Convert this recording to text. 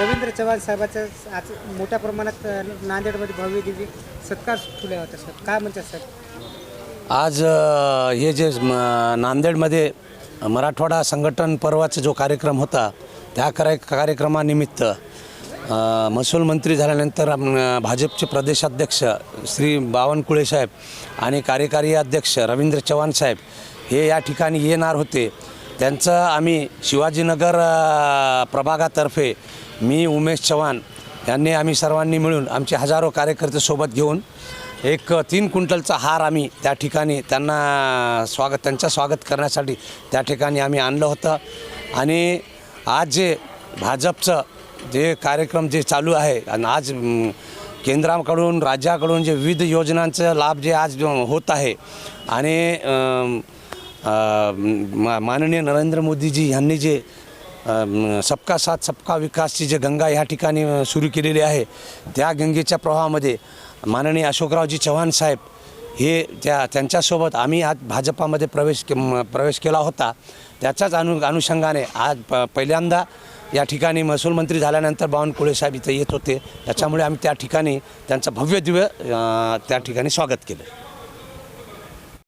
रवींद्र चव्हाण साहेबाचा आज मोठ्या प्रमाणात नांदेडमध्ये भव्य दिव्य सत्कार ठेवला होता सर. काय म्हणतात सर? आज हे जे नांदेडमध्ये मराठवाडा संघटन पर्वाचा जो कार्यक्रम होता त्या कार्य कार्यक्रमानिमित्त महसूल मंत्री झाल्यानंतर भाजपचे प्रदेशाध्यक्ष श्री बावनकुळे साहेब आणि कार्यकारी अध्यक्ष रवींद्र चव्हाण साहेब हे या ठिकाणी येणार होते. त्यांचं आम्ही शिवाजीनगर प्रभागातर्फे मी उमेश चव्हाण यांनी आम्ही सर्वांनी मिळून आमचे हजारो कार्यकर्ते सोबत घेऊन एक तीन क्विंटलचा हार आम्ही त्या ठिकाणी त्यांना स्वागत त्यांचं स्वागत करण्यासाठी त्या ठिकाणी आम्ही आणलं होतं. आणि आज जे भाजपचं जे कार्यक्रम जे चालू आहे आणि आज केंद्राकडून राज्याकडून जे विविध योजनांचं लाभ जे आज होत आहे आणि मा- माननीय नरेंद्र मोदीजी यांनी जे सबका साथ सबका विकासची जे गंगा ह्या ठिकाणी सुरू केलेली आहे त्या गंगेच्या प्रवाहामध्ये माननीय अशोकरावजी चव्हाण साहेब हे त्या त्यांच्यासोबत आम्ही आज भाजपामध्ये प्रवेश के प्रवेश केला होता. त्याच्याच अनु अनुषंगाने आज प पहिल्यांदा या ठिकाणी महसूल मंत्री झाल्यानंतर बावनकुळे साहेब इथे येत होते. त्याच्यामुळे आम्ही त्या ठिकाणी त्यांचं भव्य दिव्य त्या ठिकाणी स्वागत केलं.